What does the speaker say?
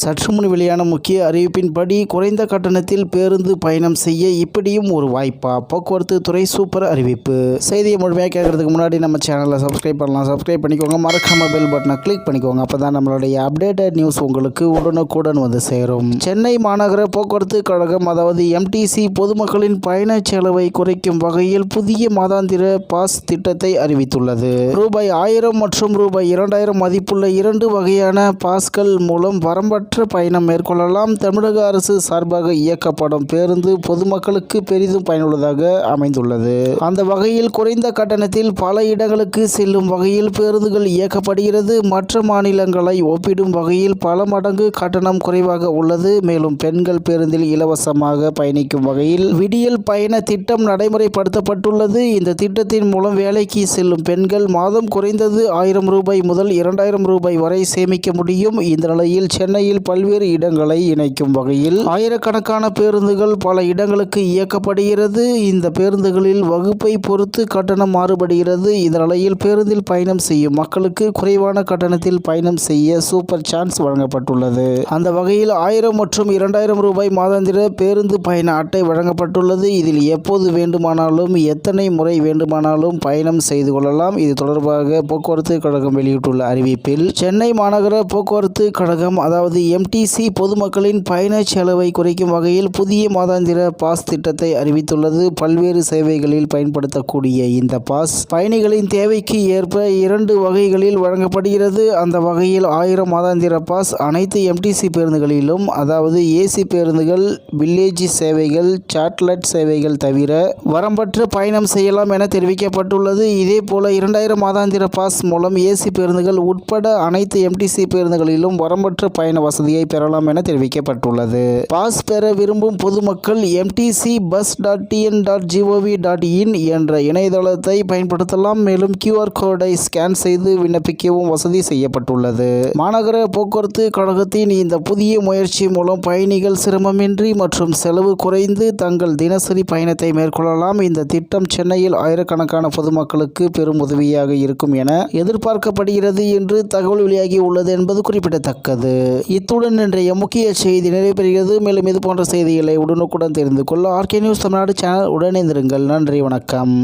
சற்று முன் வெளியான முக்கிய அறிவிப்பின்படி குறைந்த கட்டணத்தில் பேருந்து பயணம் செய்ய இப்படியும் ஒரு வாய்ப்பா? போக்குவரத்து துறை சூப்பர் அறிவிப்பு. செய்தியை முழுமையாக கேட்கறதுக்கு முன்னாடி நம்ம சேனலை சப்ஸ்கிரைப் பண்ணலாம். சப்ஸ்கிரைப் பண்ணிக்கோங்க. மறக்காம பெல் பட்டனை கிளிக் பண்ணிக்கோங்க. அப்போ தான் நம்மளுடைய அப்டேட்டட் நியூஸ் உங்களுக்கு உடனுக்குடன் வந்து சேரும். சென்னை மாநகர போக்குவரத்து கழகம் அதாவது எம்டிசி பொதுமக்களின் பயண செலவை குறைக்கும் வகையில் புதிய மாதாந்திர பாஸ் திட்டத்தை அறிவித்துள்ளது. ரூபாய் ஆயிரம் மற்றும் ரூபாய் இரண்டாயிரம் மதிப்புள்ள இரண்டு வகையான பாஸ்கள் மூலம் வரம்பற்ற பயணம் மேற்கொள்ளலாம். தமிழக அரசு சார்பாக இயக்கப்படும் பேருந்து பொதுமக்களுக்கு பெரிதும் பயனுள்ளதாக அமைந்துள்ளது. அந்த வகையில் குறைந்த கட்டணத்தில் பல இடங்களுக்கு செல்லும் வகையில் பேருந்துகள் இயக்கப்படுகிறது. மற்ற மாநிலங்களை ஒப்பிடும் வகையில் பல மடங்கு கட்டணம் குறைவாக உள்ளது. மேலும் பெண்கள் பேருந்தில் இலவசமாக பயணிக்கும் வகையில் விடியல் பயண திட்டம் நடைமுறைப்படுத்தப்பட்டுள்ளது. இந்த திட்டத்தின் மூலம் வேலைக்கு செல்லும் பெண்கள் மாதம் குறைந்தது ஆயிரம் ரூபாய் முதல் இரண்டாயிரம் ரூபாய் வரை சேமிக்க முடியும். இந்த நிலையில் சென்னையில் பல்வேறு இடங்களை இணைக்கும் வகையில் ஆயிரக்கணக்கான பேருந்துகள் பல இடங்களுக்கு இயக்கப்படுகிறது. இந்த பேருந்துகளில் வகுப்பை பொறுத்து கட்டணம் மாறுபடுகிறது. இந்த நிலையில் பேருந்தில் பயணம் செய்யும் மக்களுக்கு குறைவான கட்டணத்தில் பயணம் செய்ய சூப்பர் சான்ஸ் வழங்கப்பட்டுள்ளது. அந்த வகையில் ஆயிரம் மற்றும் இரண்டாயிரம் ரூபாய் மாதாந்திர பேருந்து பயண அட்டை வழங்கப்பட்டுள்ளது. இதில் எப்போது வேண்டுமானாலும் எத்தனை முறை வேண்டுமானாலும் பயணம் செய்து கொள்ளலாம். இது தொடர்பாக போக்குவரத்து கழகம் வெளியிட்டுள்ள அறிவிப்பில் சென்னை மாநகர போக்குவரத்து கழகம் அதாவது எம்டிசி பொதுமக்களின் பயண செலவை குறைக்கும் வகையில் புதிய மாதாந்திர பாஸ் திட்டத்தை அறிவித்துள்ளது. பல்வேறு சேவைகளில் பயன்படுத்தக்கூடிய இந்த பாஸ் பயணிகளின் தேவைக்கு ஏற்ப இரண்டு வகைகளில் வழங்கப்படுகிறது. அந்த வகையில் ஆயிரம் மாதாந்திர பாஸ் அனைத்து எம்டிசி பேருந்துகளிலும் அதாவது ஏசி பேருந்துகள் வில்லேஜ் சேவைகள் சாட்லட் சேவைகள் தவிர வரம்பற்று பயணம் செய்யலாம் என தெரிவிக்கப்பட்டுள்ளது. இதே போல இரண்டாயிரம் மாதாந்திர பாஸ் மூலம் ஏசி பேருந்துகள் உட்பட அனைத்து எம்டிசி பேருந்துகளிலும் வரம்பற்ற பயண வசதியை பெறலாம் என தெரிவிக்கப்பட்டுள்ளது. பாஸ் பெற விரும்பும் பொதுமக்கள் MTC bus dot TN dot gov dot in என்ற இணையதளத்தை பயன்படுத்தலாம். மேலும் கியூஆர் கோடை ஸ்கேன் செய்து விண்ணப்பிக்கவும் வசதி செய்யப்பட்டுள்ளது. மாநகர போக்குவரத்து கழகத்தின் இந்த புதிய முயற்சி மூலம் பயணிகள் சிரமமின்றி மற்றும் செலவு குறைந்து தங்கள் தினசரி பயணத்தை மேற்கொள்ளலாம். இந்த திட்டம் சென்னையில் ஆயிரக்கணக்கான பொதுமக்களுக்கு பெரும் உதவியாக இருக்கும் என எதிர்பார்க்கப்படுகிறது என்று தகவல் வெளியாகி உள்ளது என்பது குறிப்பிடத்தக்கது. இத்துடன் இன்றைய முக்கிய செய்தி நிறைவு மேலும் இது போன்ற செய்திகளை உடனுக்குடன் தெரிந்து கொள்ள ஆர்கே நியூஸ் தமிழ்நாடு சேனல் உடனே நன்றி வணக்கம்.